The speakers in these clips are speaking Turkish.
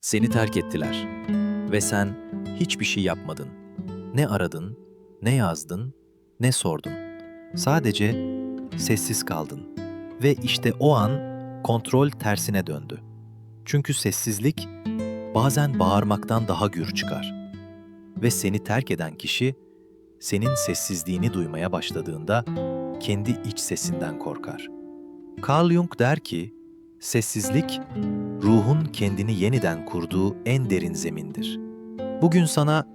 Seni terk ettiler ve sen hiçbir şey yapmadın. Ne aradın, ne yazdın, ne sordun. Sadece sessiz kaldın. Ve işte o an kontrol tersine döndü. Çünkü sessizlik bazen bağırmaktan daha gür çıkar. Ve seni terk eden kişi senin sessizliğini duymaya başladığında kendi iç sesinden korkar. Carl Jung der ki, sessizlik ruhun kendini yeniden kurduğu en derin zemindir. Bugün sana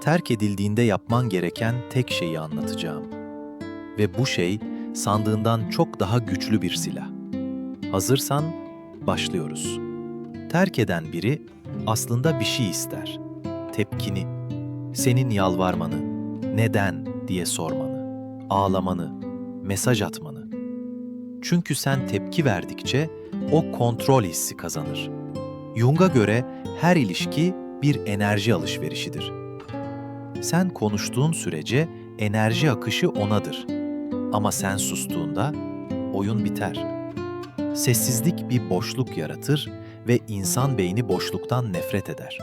terk edildiğinde yapman gereken tek şeyi anlatacağım. Ve bu şey sandığından çok daha güçlü bir silah. Hazırsan başlıyoruz. Terk eden biri aslında bir şey ister. Tepkini, senin yalvarmanı, neden diye sormanı, ağlamanı, mesaj atmanı. Çünkü sen tepki verdikçe o kontrol hissi kazanır. Jung'a göre her ilişki bir enerji alışverişidir. Sen konuştuğun sürece enerji akışı onadır. Ama sen sustuğunda oyun biter. Sessizlik bir boşluk yaratır ve insan beyni boşluktan nefret eder.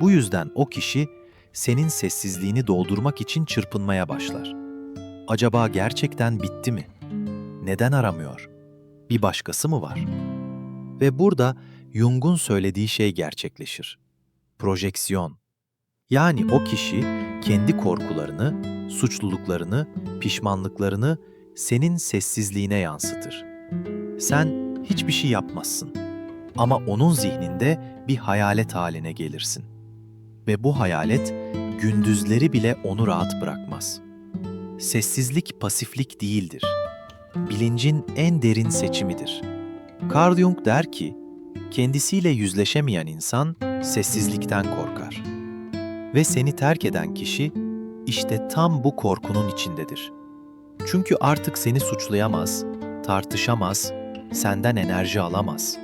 Bu yüzden o kişi senin sessizliğini doldurmak için çırpınmaya başlar. Acaba gerçekten bitti mi? Neden aramıyor? Bir başkası mı var? Ve burada Jung'un söylediği şey gerçekleşir. Projeksiyon. Yani o kişi kendi korkularını, suçluluklarını, pişmanlıklarını senin sessizliğine yansıtır. Sen hiçbir şey yapmazsın. Ama onun zihninde bir hayalet haline gelirsin. Ve bu hayalet gündüzleri bile onu rahat bırakmaz. Sessizlik pasiflik değildir. Bilincin en derin seçimidir. Carl Jung der ki, kendisiyle yüzleşemeyen insan sessizlikten korkar. Ve seni terk eden kişi işte tam bu korkunun içindedir. Çünkü artık seni suçlayamaz, tartışamaz, senden enerji alamaz.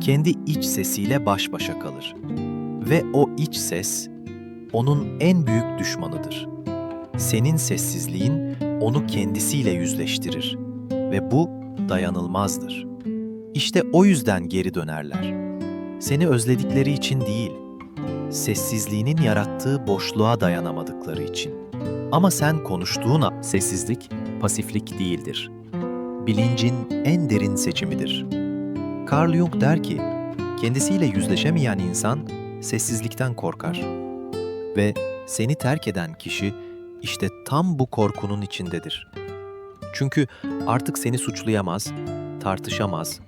Kendi iç sesiyle baş başa kalır. Ve o iç ses onun en büyük düşmanıdır. Senin sessizliğin onu kendisiyle yüzleştirir ve bu dayanılmazdır. İşte o yüzden geri dönerler. Seni özledikleri için değil, sessizliğinin yarattığı boşluğa dayanamadıkları için. Ama sen konuştuğun an sessizlik pasiflik değildir. Bilincin en derin seçimidir. Carl Jung der ki, kendisiyle yüzleşemeyen insan sessizlikten korkar. Ve seni terk eden kişi işte tam bu korkunun içindedir. Çünkü artık seni suçlayamaz, tartışamaz,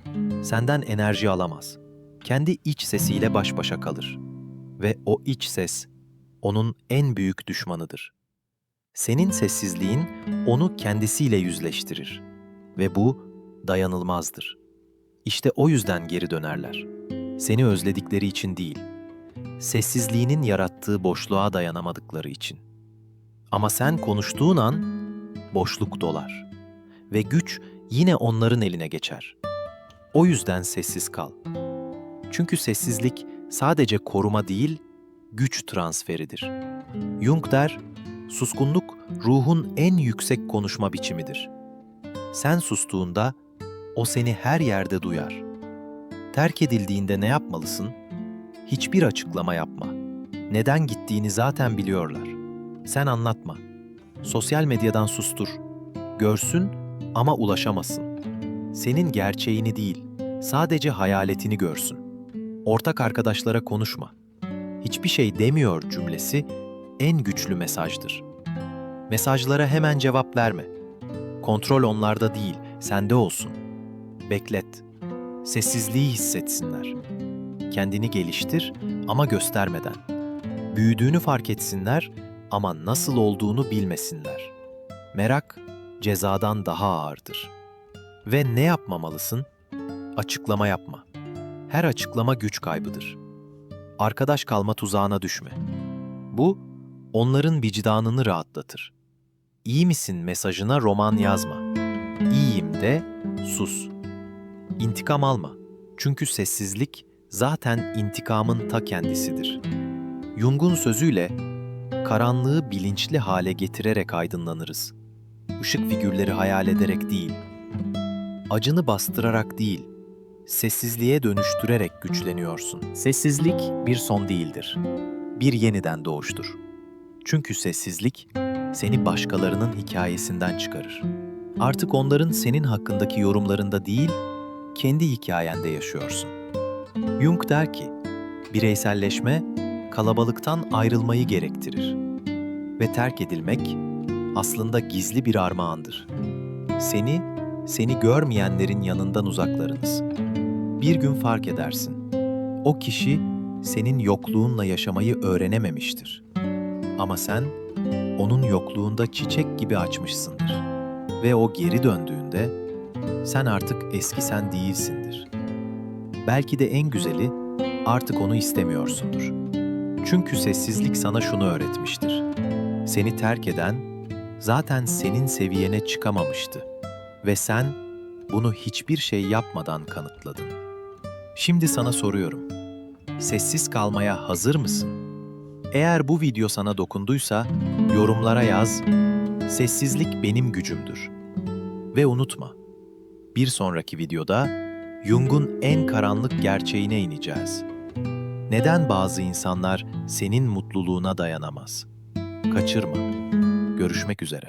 senden enerji alamaz. Kendi iç sesiyle baş başa kalır. Ve o iç ses onun en büyük düşmanıdır. Senin sessizliğin onu kendisiyle yüzleştirir ve bu dayanılmazdır. İşte o yüzden geri dönerler. Seni özledikleri için değil, sessizliğinin yarattığı boşluğa dayanamadıkları için. Ama sen konuştuğun an boşluk dolar ve güç yine onların eline geçer. O yüzden sessiz kal. Çünkü sessizlik sadece koruma değil, güç transferidir. Jung der, suskunluk ruhun en yüksek konuşma biçimidir. Sen sustuğunda o seni her yerde duyar. Terk edildiğinde ne yapmalısın? Hiçbir açıklama yapma. Neden gittiğini zaten biliyorlar. Sen anlatma. Sosyal medyadan sustur. Görsün ama ulaşamasın. Senin gerçeğini değil, sadece hayaletini görsün. Ortak arkadaşlara konuşma. Hiçbir şey demiyor cümlesi en güçlü mesajdır. Mesajlara hemen cevap verme. Kontrol onlarda değil, sende olsun. Beklet. Sessizliği hissetsinler. Kendini geliştir ama göstermeden. Büyüdüğünü fark etsinler ama nasıl olduğunu bilmesinler. Merak cezadan daha ağırdır. Ve ne yapmamalısın? Açıklama yapma. Her açıklama güç kaybıdır. Arkadaş kalma tuzağına düşme. Bu onların vicdanını rahatlatır. İyi misin mesajına roman yazma. İyiyim de sus. İntikam alma. Çünkü sessizlik zaten intikamın ta kendisidir. Jung'un sözüyle karanlığı bilinçli hale getirerek aydınlanırız. Işık figürleri hayal ederek değil, acını bastırarak değil, sessizliğe dönüştürerek güçleniyorsun. Sessizlik bir son değildir. Bir yeniden doğuştur. Çünkü sessizlik seni başkalarının hikayesinden çıkarır. Artık onların senin hakkındaki yorumlarında değil, kendi hikayende yaşıyorsun. Jung der ki, bireyselleşme kalabalıktan ayrılmayı gerektirir ve terk edilmek aslında gizli bir armağandır. Seni, seni görmeyenlerin yanından uzaklarınız. Bir gün fark edersin. O kişi senin yokluğunla yaşamayı öğrenememiştir. Ama sen onun yokluğunda çiçek gibi açmışsındır. Ve o geri döndüğünde sen artık eski sen değilsindir. Belki de en güzeli artık onu istemiyorsundur. Çünkü sessizlik sana şunu öğretmiştir. Seni terk eden zaten senin seviyene çıkamamıştı ve sen bunu hiçbir şey yapmadan kanıtladın. Şimdi sana soruyorum. Sessiz kalmaya hazır mısın? Eğer bu video sana dokunduysa yorumlara yaz. Sessizlik benim gücümdür. Ve unutma. Bir sonraki videoda Jung'un en karanlık gerçeğine ineceğiz. Neden bazı insanlar senin mutluluğuna dayanamaz? Kaçırma. Görüşmek üzere.